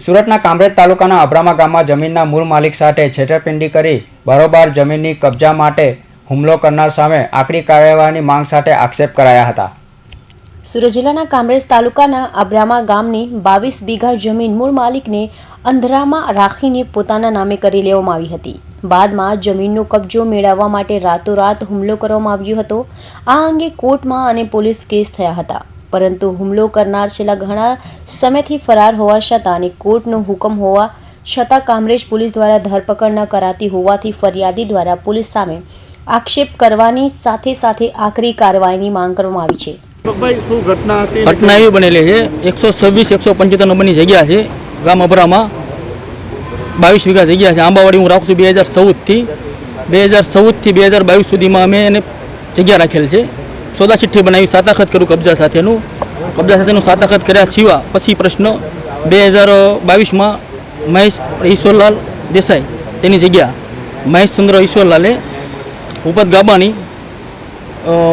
સુરતના કામરેજ તાલુકાના અબ્રામા ગામમાં જમીનના મૂળ માલિક સાથે છેતરપિંડી કરી બારોબાર જમીનની કબજા માટે હુમલો કરનાર સામે આકરી કાર્યવાહીની માંગ સાથે આક્ષેપ કરાયા હતા. સુરત જિલ્લાના કામરેજ તાલુકાના અબ્રામા ગામની બાવીસ વીઘા જમીન મૂળ માલિકને અંધરામાં રાખીને પોતાના નામે કરી લેવામાં આવી હતી. બાદમાં જમીનનો કબજો મેળવવા માટે રાતોરાત હુમલો કરવામાં આવ્યો હતો. આ અંગે કોર્ટમાં અને પોલીસ કેસ થયા હતા. પરંતુ હુમલો કરનાર છેલ્લા ઘણા સમયથી ફરાર હોવા છતાં અને કોર્ટનો હુકમ હોવા છતાં કામરેજ પોલીસ દ્વારા ધરપકડ ન કરાતી હોવાથી ફરિયાદી દ્વારા પોલીસ સામે આક્ષેપ કરવાની સાથે સાથે આકરી કાર્યવાહીની માંગ કરવામાં આવી છે. ભાઈ શું ઘટના હતી? ઘટના એવી બનેલી છે એકસો છવ્વીસ એકસો પંચોતેર નંબરની જગ્યા છે ગામ અભરામાં બાવીસ વીઘા જગ્યા છે. આંબાવાડી હું રાખું છું બે હજાર ચૌદથી. બે હજાર ચૌદથી બે હજાર બાવીસ સુધીમાં અમે એને જગ્યા રાખેલ છે. સોદા ચિઠ્ઠી બનાવી, સાતાખત કર્યું કબજા સાથેનું. કબજા સાથેનું સાતાખત કર્યા સિવા પછી પ્રશ્ન, બે હજાર બાવીસમાં મહેશ ઈશ્વરલાલ દેસાઈ તેની જગ્યા. મહેશચંદ્ર ઈશ્વરલાલે ઉપત ગાબાની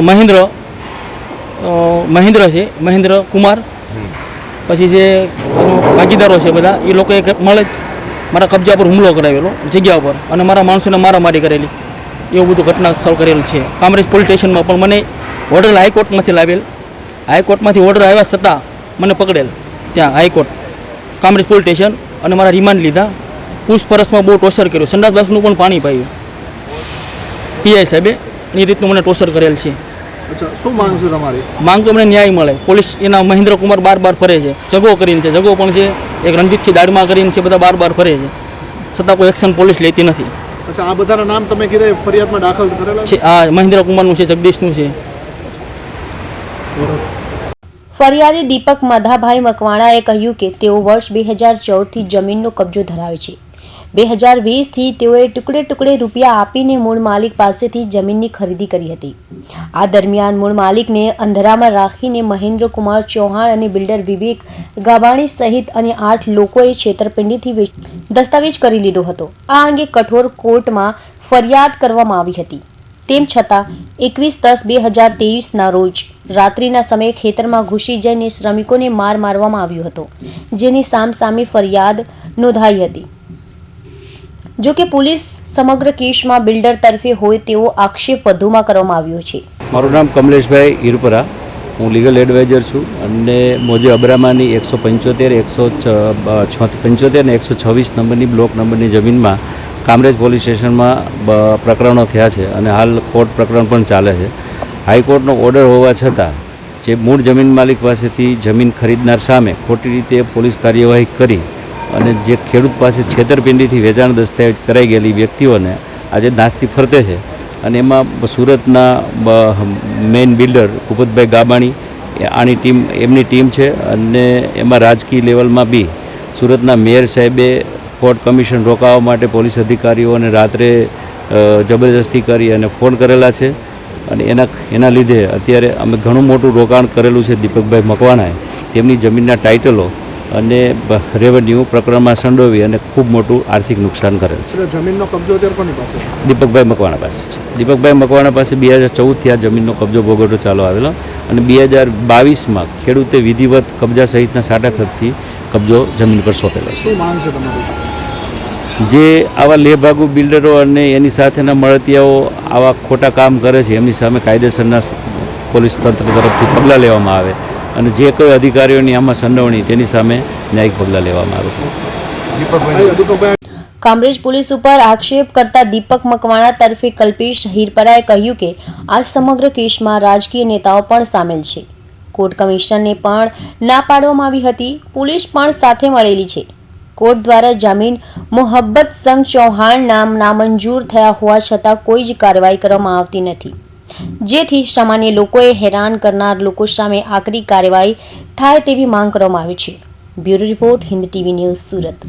મહેન્દ્ર મહેન્દ્ર છે, મહેન્દ્ર કુમાર. પછી જે ભાગીદારો છે બધા, એ લોકોએ મળે મારા કબજા પર હુમલો કરાવેલો, જગ્યા ઉપર. અને મારા માણસોને મારામારી કરેલી. એવું બધું ઘટના સ્થળ કરેલું છે. કામરેજ પોલીસ સ્ટેશનમાં પણ મને ઓર્ડર હાઈકોર્ટમાંથી લાવેલ. હાઈકોર્ટમાંથી ઓર્ડર આવ્યા છતાં મને પકડેલ. ત્યાં હાઈકોર્ટ કામરેજ પોલીસ સ્ટેશન અને મારા રિમાન્ડ લીધા. પૂછપરછમાં બહુ ટોર્ચર કર્યું. સંડાસબાસનું પણ પાણી પાયું. પીઆઈ સાહેબે એ રીતનું મને ટોર્ચર કરેલ છે. શું માંગ છે તમારી? માંગ તો મને ન્યાય મળે. પોલીસ એના મહેન્દ્ર કુમાર બાર બાર ફરે છે. જગો કરીને છે. જગો પણ છે. એક રણજીતસિંહ દાડમાં કરીને છે. બધા બાર બાર ફરે છે. છતાં કોઈ એક્શન પોલીસ લેતી નથી. અચ્છા આ બધાના નામ તમે કીધા ફરિયાદમાં દાખલ કરેલા છે? છે આ મહેન્દ્ર કુમારનું છે જગદીશનું છે. ફરિયાદી દીપક માધાભાઈ મકવાણાએ કહ્યું કે તેઓ વર્ષ બે હજાર ચૌદથી જમીનનો કબજો ધરાવે છે. બે હજાર વીસથી તેઓએ ટુકડે ટુકડે રૂપિયા આપીને મૂળ માલિક પાસેથી જમીનની ખરીદી કરી હતી. આ દરમિયાન મૂળ માલિકને અંધારામાં રાખીને મહેન્દ્ર કુમાર ચૌહાણ અને બિલ્ડર વિવેક ગાબાણી સહિત અને આઠ લોકોએ છેતરપિંડીથી દસ્તાવેજ કરી લીધો હતો. આ અંગે કઠોર કોર્ટમાં ફરિયાદ કરવામાં આવી હતી. તેમ છતાં, એકવીસ દસ બે હજાર તેવીસના રોજ રાત્રિના સમયે ખેતરમાં ઘૂસી જઈને શ્રમિકોને માર મારવામાં આવ્યો હતો, જેની સામસામે ફરિયાદ નોંધાઈ હતી. જોકે પોલીસ સમગ્ર કેસમાં બિલ્ડર તરફે હોય તેવો આક્ષેપ વધુમાં કરવામાં આવ્યો છે. મારું નામ કમલેશભાઈ ઈરપરા હું લીગલ એડવાઇઝર છું અને મોજે અબ્રામાની એકસો પંચોતેર એકસો પંચોતેર ને એકસો છવ્વીસ નંબરની બ્લોક નંબરની જમીનમાં કામરેજ પોલીસ સ્ટેશનમાં પ્રકરણો થયા છે અને હાલ કોર્ટ પ્રકરણ પણ ચાલે છે. હાઈકોર્ટનો ઓર્ડર હોવા છતાં જે મૂળ જમીન માલિક પાસેથી જમીન ખરીદનાર સામે ખોટી રીતે પોલીસ કાર્યવાહી કરી અને જે ખેડૂત પાસે છેતરપિંડીથી વેચાણ દસ્તાવેજ કરાઈ ગયેલી વ્યક્તિઓને આજે નાસ્તી ફરતે છે અને એમાં સુરતના મેઇન બિલ્ડર કુપતભાઈ ગાબાણી આની ટીમ, એમની ટીમ છે અને એમાં રાજકીય લેવલમાં બી સુરતના મેયર સાહેબે કોર્ટ કમિશન રોકાવા માટે પોલીસ અધિકારીઓને રાત્રે જબરજસ્તી જબરદસ્તી કરી અને ફોન કરેલા છે. અને એના એના લીધે અત્યારે અમે ઘણું મોટું રોકાણ કરેલું છે દીપકભાઈ મકવાણાએ. તેમની જમીનના ટાઇટલો અને રેવન્યુ પ્રકરણમાં સંડોવી અને ખૂબ મોટું આર્થિક નુકસાન કરેલ છે. જમીનનો કબજો કોની પાસે દીપકભાઈ મકવાણા પાસે છે. દીપકભાઈ મકવાણા પાસે બે હજાર ચૌદથી આ જમીનનો કબજો ભોગવટો ચાલુ આવેલો અને બે હજાર બાવીસમાં ખેડૂતે વિધિવત કબજા સહિતના સાટા ખતથી કબજો જમીન પર સોંપેલો છે. શું માંગ છે તમારી? જે આવા લેભાગુ બિલ્ડરો અને એની સાથેના મળતિયાઓ આવા ખોટા કામ કરે છે એમની સામે કાયદેસરના પોલીસ તંત્ર તરફથી પગલાં લેવામાં આવે અને જે કોઈ અધિકારીઓની આમાં સંડોવણી તેની સામે ન્યાયિક પગલાં લેવામાં આવે. કામરેજ પોલીસ ઉપર આક્ષેપ કરતા દીપક મકવાણા તરફે કલ્પેશ હિરપરાએ કહ્યું કે આ સમગ્ર કેસમાં રાજકીય નેતાઓ પણ સામેલ છે. કોર્ટ કમિશનને પણ ના પાડવામાં આવી હતી. પોલીસ પણ સાથે મળેલી છે. કોર્ટ દ્વારા જમીન મોહબ્બત સંઘ ચૌહાણ નામ નામંજૂર થયા હોવા છતાં કોઈ જ કાર્યવાહી કરવામાં આવતી નથી. જેથી સામાન્ય લોકોએ હેરાન કરનાર લોકો સામે આકરી કાર્યવાહી થાય તેવી માંગ કરવામાં આવી છે. Bureau report Hind TV News Surat.